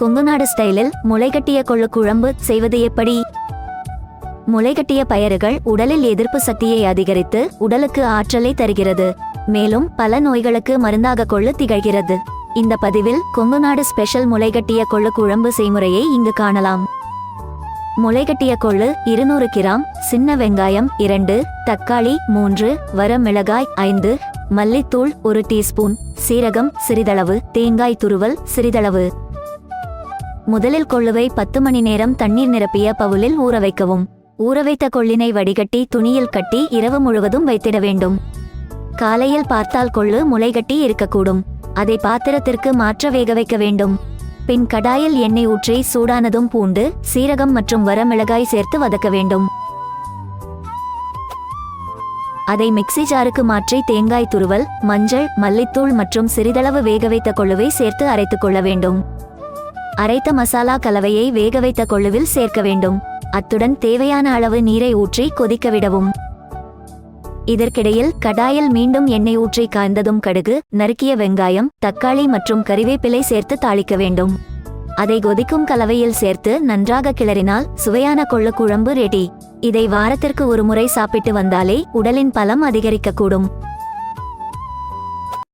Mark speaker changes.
Speaker 1: கொங்குநாடு ஸ்டைலில் முளைகட்டிய கொள்ளு குழம்பு செய்வது எப்படி? முளைகட்டிய பயறுகள் உடலில் எதிர்ப்பு சக்தியை அதிகரித்து உடலுக்கு ஆற்றலை தருகிறது. மேலும் பல நோய்களுக்கு மருந்தாக கொள்ளு திகழ்கிறது. இந்த பதிவில் கொங்குநாடு ஸ்பெஷல் முளைகட்டிய கொள்ளு குழம்பு செய்முறையை இங்கு காணலாம். முளைகட்டிய கொள்ளு இருநூறு கிராம் சின்ன வெங்காயம் இரண்டு தக்காளி மூன்று வரமிளகாய் ஐந்து மல்லித்தூள் ஒரு டீஸ்பூன் சீரகம் சிறிதளவு தேங்காய் துருவல் சிறிதளவு. முதலில் கொள்ளுவை பத்து மணி நேரம் தண்ணீர் நிரப்பிய பவுலில் ஊற வைக்கவும். ஊற வைத்த கொள்ளினை வடிகட்டி துணியில் கட்டி இரவு முழுவதும் வைத்திட வேண்டும். காலையில் பார்த்தால் கொள்ளு முளைகட்டி இருக்கக்கூடும். அதை பாத்திரத்திற்கு மாற்ற வேக வைக்க வேண்டும். பின் கடாயில் எண்ணெய் ஊற்றி சூடானதும் பூண்டு சீரகம் மற்றும் வரமிளகாய் சேர்த்து வதக்க வேண்டும். அதை மிக்ஸி ஜாருக்கு மாற்றி தேங்காய் துருவல் மஞ்சள் மல்லித்தூள் மற்றும் சிறிதளவு வேக வைத்த கொள்ளுவை சேர்த்து அரைத்துக் கொள்ள வேண்டும். அரைத்த மசாலா கலவையை வேக வைத்த கொள்ளுவில் சேர்க்க வேண்டும். அத்துடன் தேவையான அளவு நீரை ஊற்றி கொதிக்க விடவும். இதற்கிடையில் கடாயில் மீண்டும் எண்ணெய் ஊற்றி காய்ந்ததும் கடுகு நறுக்கிய வெங்காயம் தக்காளி மற்றும் கறிவேப்பிலை சேர்த்து தாளிக்க வேண்டும். அதை கொதிக்கும் கலவையில் சேர்த்து நன்றாக கிளறினால் சுவையான கொள்ளு குழம்பு ரெடி இதை வாரத்திற்கு ஒரு முறை சாப்பிட்டு வந்தாலே உடலின் பலம் அதிகரிக்கக்கூடும்.